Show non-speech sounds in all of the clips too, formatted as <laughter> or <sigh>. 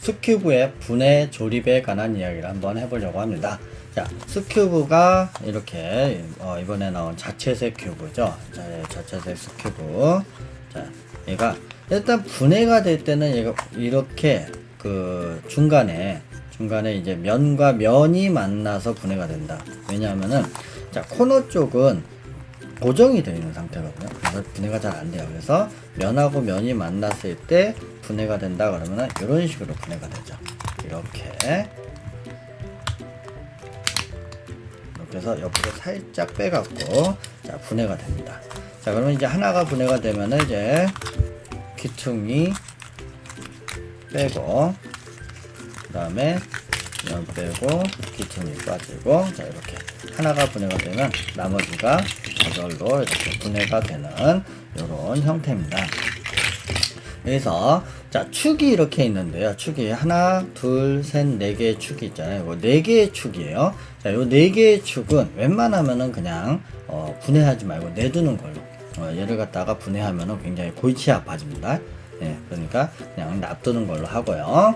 스큐브의 분해 조립에 관한 이야기를 한번 해보려고 합니다. 자, 스큐브가 이렇게 어, 이번에 나온 자체색 큐브죠. 자, 예, 자체색 스큐브. 자, 얘가 일단 분해가 될 때는 얘가 이렇게 그 중간에 중간에 이제 면과 면이 만나서 분해가 된다. 왜냐하면은 자 코너 쪽은 고정이 되어 있는 상태거든요. 그래서 분해가 잘 안 돼요. 그래서 면하고 면이 만났을 때 분해가 된다 그러면은 이런 식으로 분해가 되죠. 이렇게 이렇게 해서 옆으로 살짝 빼갖고 자 분해가 됩니다. 자 그러면 이제 하나가 분해가 되면은 이제 귀퉁이 빼고 그 다음에 면 빼고 귀퉁이 빠지고 자 이렇게 하나가 분해가 되면 나머지가 저절로 이렇게 분해가 되는 이런 형태입니다. 그래서 자 축이 이렇게 있는데요. 축이 하나, 둘, 셋, 네 개의 축이 있잖아요. 이거 네 개의 축이에요. 자, 요 네 개의 축은 웬만하면은 그냥 어, 분해하지 말고 내두는 걸로. 어, 얘를 갖다가 분해하면은 굉장히 골치 아파집니다. 예, 그러니까 그냥 놔두는 걸로 하고요.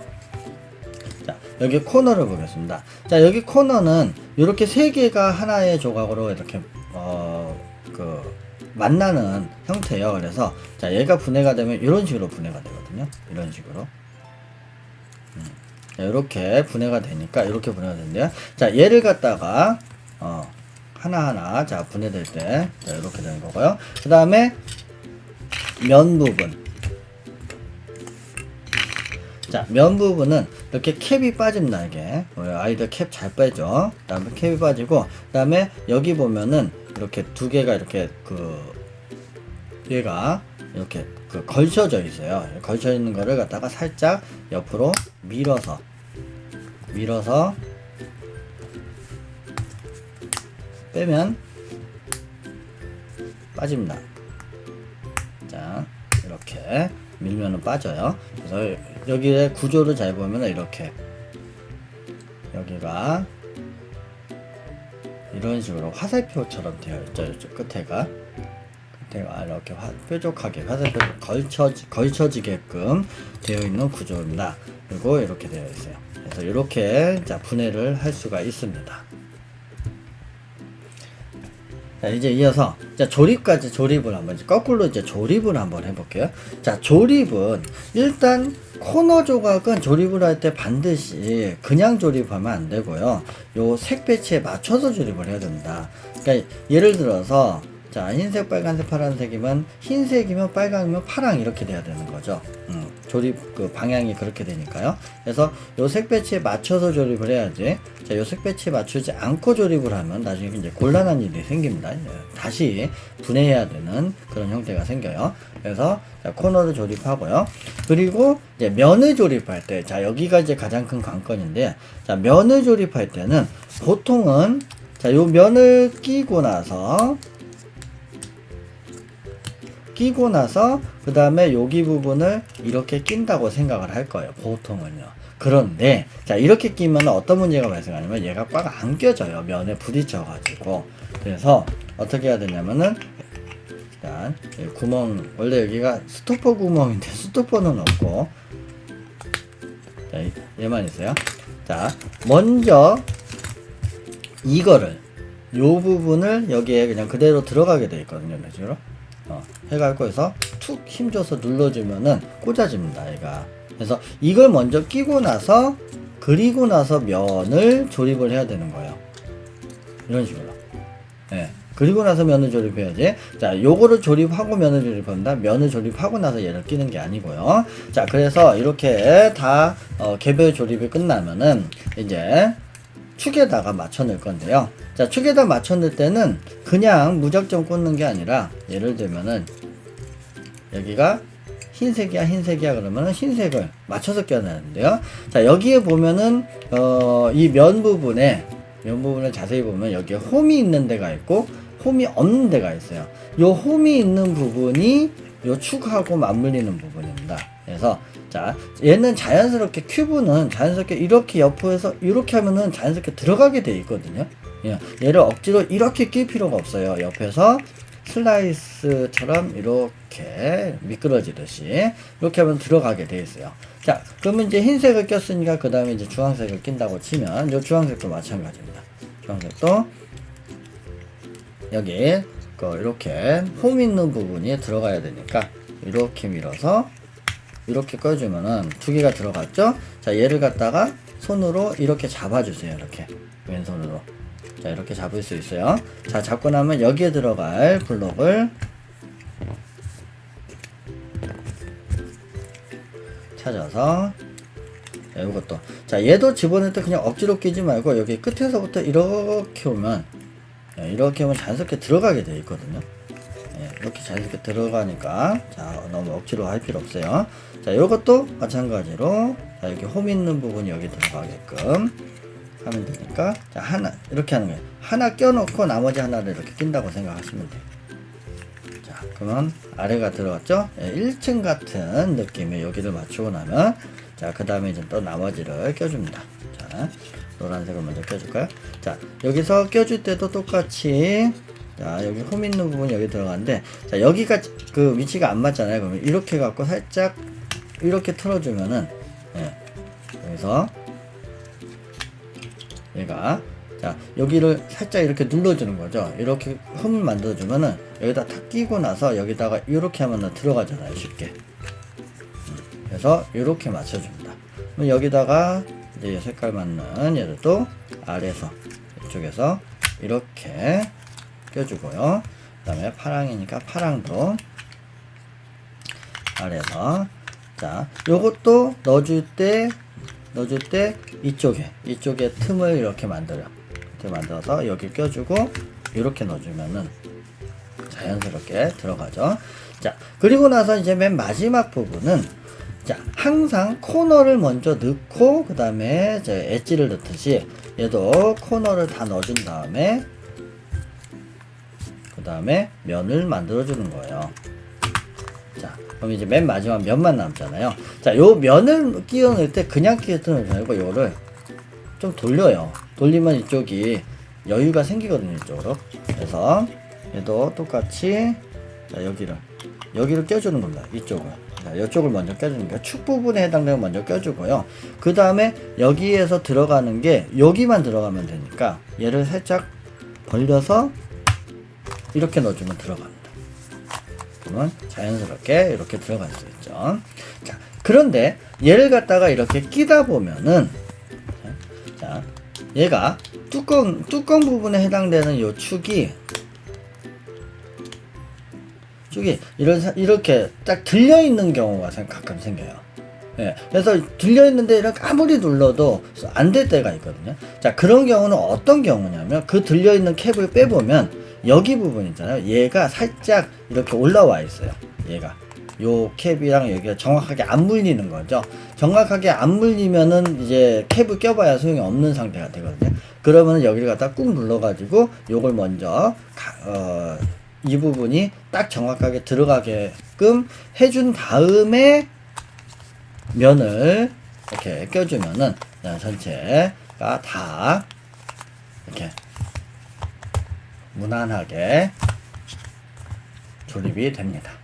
자, 여기 코너를 보겠습니다. 자, 여기 코너는 이렇게 세 개가 하나의 조각으로 이렇게 어, 그 만나는 형태예요. 그래서 자, 얘가 분해가 되면 이런 식으로 분해가 되거든요. 이런 식으로. 음. 자, 이렇게 분해가 되니까 이렇게 분해가 되는데요. 자, 얘를 갖다가 어, 하나하나 자, 분해될 때 자, 이렇게 되는 거고요. 그다음에 면 부분 자, 면 부분은 이렇게 캡이 빠집니다, 이게. 어, 아이들 캡 잘 빼죠. 그 다음에 캡이 빠지고, 그 다음에 여기 보면은 이렇게 두 개가 이렇게 그, 얘가 이렇게 그 걸쳐져 있어요. 걸쳐 있는 거를 갖다가 살짝 옆으로 밀어서, 밀어서 빼면 빠집니다. 자, 이렇게 밀면은 빠져요. 그래서 여기에 구조를 잘 보면 이렇게 여기가 이런 식으로 화살표처럼 되어 있죠. 이쪽 끝에가 끝에가 이렇게 화, 뾰족하게 화살표 걸쳐 걸쳐지게끔 되어 있는 구조입니다. 그리고 이렇게 되어 있어요. 그래서 이렇게 자 분해를 할 수가 있습니다. 자, 이제 이어서 자, 조립까지 조립을 한번 이제 거꾸로 이제 조립을 한번 해볼게요. 자, 조립은 일단 코너 조각은 조립을 할 때 반드시 그냥 조립하면 안 되고요. 요 색 배치에 맞춰서 조립을 해야 됩니다. 그러니까 예를 들어서 자, 흰색, 빨간색, 파란색이면 흰색이면 빨강이면 파랑 이렇게 돼야 되는 거죠. 음, 조립 그 방향이 그렇게 되니까요. 그래서 요 색 배치에 맞춰서 조립을 해야지. 자, 요 색 배치에 맞추지 않고 조립을 하면 나중에 이제 곤란한 일이 생깁니다. 예, 다시 분해해야 되는 그런 형태가 생겨요. 그래서 자, 코너를 조립하고요. 그리고 이제 면을 조립할 때, 자, 여기가 이제 가장 큰 관건인데, 자, 면을 조립할 때는 보통은 자, 요 면을 끼고 나서 끼고 나서 그 다음에 여기 부분을 이렇게 낀다고 생각을 할 거예요 보통은요. 그런데 자 이렇게 끼면 어떤 문제가 발생하냐면 얘가 꽉 안 껴져요 면에 부딪혀 가지고. 그래서 어떻게 해야 되냐면은 일단 이 구멍 원래 여기가 스토퍼 구멍인데 <laughs> 스토퍼는 없고. 자 이- 얘만 있어요. 자 먼저 이거를 요 부분을 여기에 그냥 그대로 들어가게 돼 있거든요 식으로 어, 해갖고 해서 툭 힘줘서 눌러주면은 꽂아집니다 얘가. 그래서 이걸 먼저 끼고 나서 그리고 나서 면을 조립을 해야 되는 거예요. 이런 식으로. 예. 그리고 나서 면을 조립해야지. 자 요거를 조립하고 면을 조립한다. 면을 조립하고 나서 얘를 끼는 게 아니고요. 자 그래서 이렇게 다 어, 개별 조립이 끝나면은 이제 축에다가 맞춰 넣을 건데요. 자, 축에다 맞춰 넣을 때는 그냥 무작정 꽂는 게 아니라 예를 들면은 여기가 흰색이야 흰색이야 그러면은 흰색을 맞춰서 껴내는데요. 자, 여기에 보면은 어, 이 면 부분에 면 부분을 자세히 보면 여기에 홈이 있는 데가 있고 홈이 없는 데가 있어요. 요 홈이 있는 부분이 요 축하고 맞물리는 부분입니다. 그래서 자 얘는 자연스럽게 큐브는 자연스럽게 이렇게 옆에서 이렇게 하면은 자연스럽게 들어가게 돼 있거든요. 예, 얘를 억지로 이렇게 낄 필요가 없어요. 옆에서 슬라이스처럼 이렇게 미끄러지듯이 이렇게 하면 들어가게 돼 있어요. 자, 그러면 이제 흰색을 꼈으니까 그 다음에 이제 주황색을 낀다고 치면 이 주황색도 마찬가지입니다. 주황색도 여기 그 이렇게 홈 있는 부분이 들어가야 되니까 이렇게 밀어서 이렇게 꺼주면은 두 개가 들어갔죠? 자, 얘를 갖다가 손으로 이렇게 잡아주세요. 이렇게 왼손으로. 자, 이렇게 잡을 수 있어요. 자, 잡고 나면 여기에 들어갈 블록을 찾아서 자, 이것도 자 얘도 집어넣을 때 그냥 억지로 끼지 말고 여기 끝에서부터 이렇게 오면 예, 이렇게 오면 자연스럽게 들어가게 돼 있거든요 예, 이렇게 자연스럽게 들어가니까 자 너무 억지로 할 필요 없어요 자 이것도 마찬가지로 자 여기 홈 있는 부분이 여기 들어가게끔 하면 되니까 자 하나 이렇게 하는 거예요 하나 껴놓고 나머지 하나를 이렇게 낀다고 생각하시면 돼요 자, 그러면 아래가 들어갔죠? 예, 1층 같은 느낌의 여기를 맞추고 나면 자, 그 다음에 이제 또 나머지를 껴줍니다. 자, 노란색을 먼저 껴줄까요? 자, 여기서 껴줄 때도 똑같이 자, 여기 홈 있는 부분이 여기 들어가는데 자, 여기가 그 위치가 안 맞잖아요. 그러면 이렇게 갖고 살짝 이렇게 틀어주면은 예, 여기서 얘가 자 여기를 살짝 이렇게 눌러주는 거죠. 이렇게 흠을 만들어주면은 여기다 탁 끼고 나서 여기다가 이렇게 하면 들어가잖아요 쉽게. 음, 그래서 이렇게 맞춰줍니다. 그럼 여기다가 이제 색깔 맞는 얘를 또 아래에서 이쪽에서 이렇게 껴주고요. 그 다음에 파랑이니까 파랑도 아래에서 자 요것도 넣어줄 때 넣어줄 때 이쪽에 이쪽에 틈을 이렇게 만들어 이렇게 만들어서 여기 껴주고 이렇게 넣어주면은 자연스럽게 들어가죠. 자 그리고 나서 이제 맨 마지막 부분은 자 항상 코너를 먼저 넣고 그 다음에 이제 엣지를 넣듯이 얘도 코너를 다 넣어준 다음에 그 다음에 면을 만들어 주는 거예요 자, 그럼 이제 맨 마지막 면만 남잖아요. 자, 요 면을 끼워 넣을 때 그냥 끼워 넣지 말고 요거를 좀 돌려요. 돌리면 이쪽이 여유가 생기거든요, 이쪽으로. 그래서 얘도 똑같이 자, 여기를 여기를 껴주는 겁니다. 이쪽을. 자, 이쪽을 먼저 껴주는 거예요. 축 부분에 해당되는 거 먼저 껴주고요. 그 다음에 여기에서 들어가는 게 여기만 들어가면 되니까 얘를 살짝 벌려서 이렇게 넣어주면 들어갑니다. 그러면 자연스럽게 이렇게 들어갈 수 있죠. 자, 그런데 얘를 갖다가 이렇게 끼다 보면은 자, 얘가 뚜껑 뚜껑 부분에 해당되는 요 축이 축이 이런 사- 이렇게 딱 들려 있는 경우가 생- 가끔 생겨요. 예, 그래서 들려 있는데 이렇게 아무리 눌러도 안 될 때가 있거든요. 자, 그런 경우는 어떤 경우냐면 그 들려 있는 캡을 빼보면 여기 부분 있잖아요. 얘가 살짝 이렇게 올라와 있어요. 얘가 요 캡이랑 여기가 정확하게 안 물리는 거죠. 정확하게 안 물리면은 이제 캡을 껴봐야 소용이 없는 상태가 되거든요. 그러면 여기를 갖다 꾹 눌러가지고 요걸 먼저 가- 어, 이 부분이 딱 정확하게 들어가게끔 해준 다음에 면을 이렇게 껴주면은 전체가 다 이렇게 무난하게 조립이 됩니다.